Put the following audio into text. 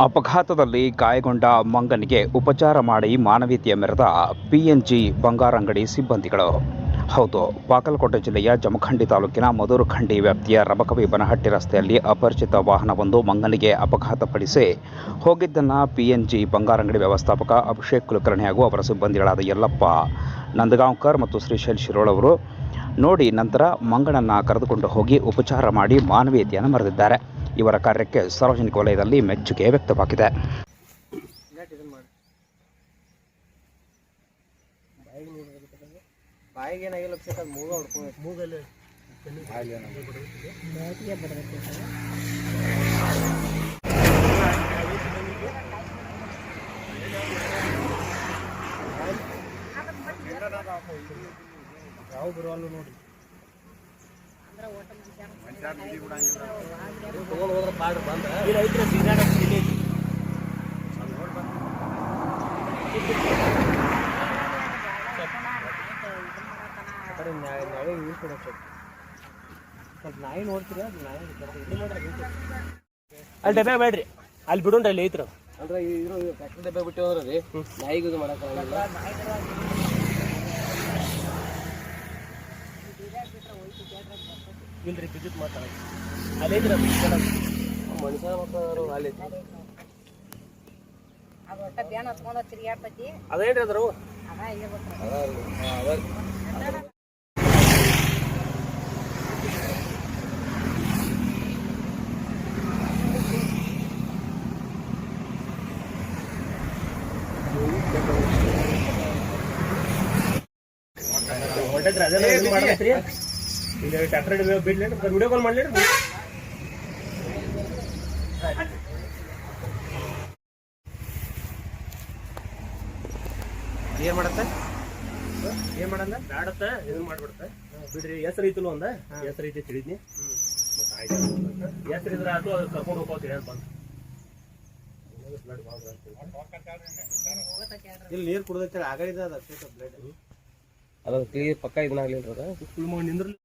ಅಪಘಾತದಲ್ಲಿ ಗಾಯಗೊಂಡ ಮಂಗನಿಗೆ ಉಪಚಾರ ಮಾಡಿ ಮಾನವೀಯತೆಯ ಮೆರೆದ ಪಿಎನ್ಜಿ ಬಂಗಾರಂಗಡಿ ಸಿಬ್ಬಂದಿಗಳು. ಹೌದು, ಬಾಗಲಕೋಟೆ ಜಿಲ್ಲೆಯ ಜಮಖಂಡಿ ತಾಲೂಕಿನ ಮಧುರಖಂಡಿ ವ್ಯಾಪ್ತಿಯ ರಬಕವಿ ಬನಹಟ್ಟಿ ರಸ್ತೆಯಲ್ಲಿ ಅಪರಿಚಿತ ವಾಹನವೊಂದು ಮಂಗನಿಗೆ ಅಪಘಾತಪಡಿಸಿ ಹೋಗಿದ್ದನ್ನು ಪಿಎನ್ಜಿ ಬಂಗಾರಂಗಡಿ ವ್ಯವಸ್ಥಾಪಕ ಅಭಿಷೇಕ್ ಕುಲಕರ್ಣಿ ಹಾಗೂ ಅವರ ಸಿಬ್ಬಂದಿಗಳಾದ ಯಲ್ಲಪ್ಪ ನಂದಗಾಂವ್ಕರ್ ಮತ್ತು ಶ್ರೀಶೈಲ್ ಶಿರೋಳ್ ಅವರು ನೋಡಿ ನಂತರ ಮಂಗನನ್ನು ಕರೆದುಕೊಂಡು ಹೋಗಿ ಉಪಚಾರ ಮಾಡಿ ಮಾನವೀಯತೆಯನ್ನು ಮೆರೆದಿದ್ದಾರೆ. ಇವರ ಕಾರ್ಯಕ್ಕೆ ಸಾರ್ವಜನಿಕ ವಲಯದಲ್ಲಿ ಮೆಚ್ಚುಗೆ ವ್ಯಕ್ತವಾಗಿದೆ. ಬಾಯಿಗೆ ಬರುವಲ್ಲೂ ಅಭಿಷೇಕ್ ನಾಯಿ ನೋಡ್ತೀರಾ ಅಲ್ಲಿ ಡಬ್ಬೆ ಬೇಡ್ರಿ. ಅಲ್ಲಿ ಬಿಡೋಣ್ರಿ ಅಲ್ಲಿ ಐತ್ರ ಅಂದ್ರೆ ಇದ್ರ ಫ್ಯಾಕ್ಟ್ರಿ ಡಬ್ಬೆ ಬಿಟ್ಟು ಹೋದ್ರಿ ನಾಯಿಗೂ ಇದು ಇಲ್ರಿ ಬಿದ್ದಿತ್ತು ಮಾತಾಡ ಅಲ್ಲಿ ಐತ್ರ ಮನುಷ್ಯ ಮಾತಾಡೋರು ಅಲ್ಲಿ ಐತಿ ಅದು ಒಟ್ಟ ಬ್ಯಾನ್ ಹಚ್ಕೊಂಡ ತಿರ್ಗಾಡ್ತೈತಿ ಅದೇನ್ರಿ ಅದ್ರ ಅದ ಇರ್ಬೇಕು ಇಲ್ಲಿ ಟ್ರ್ಯಾಕ್ಟರ್ ಬಿಡ್ಲಿ ವಿಡಿಯೋ ಕಾಲ್ ಮಾಡ್ಲಿ ಏನ್ ಮಾಡತ್ತೆ? ಏನ್ ಮಾಡಲ್ಲ ಬ್ಯಾಡತ್ತ ಇದನ್ನ ಮಾಡ್ಬಿಡತ್ತ. ಬಿಡ್ರಿ ಹೆಸರು ಐತಿಲ್ಲ ಒಂದ? ಹೆಸರು ಐತಿ ತಿಳಿದ್ನಿ. ಹೆಸರು ಇದ್ರ ಆತು ಅದು ಕರ್ಕೊಂಡು ಹೋಗ್ತೀವಿ ಅಂತ ಬಂದು ಇಲ್ಲಿ ನೀರು ಕುಡ್ದೈತಿ ಆಗಲಿದ ಅದ ಬ್ಲಡ್ ಅದ ಕ್ಲಿಯರ್ ಪಕ್ಕ ಇದನ್ನಾಗ್ಲಿಲ್ಲ ಅದ. ನಿಂದ್ರಲಿ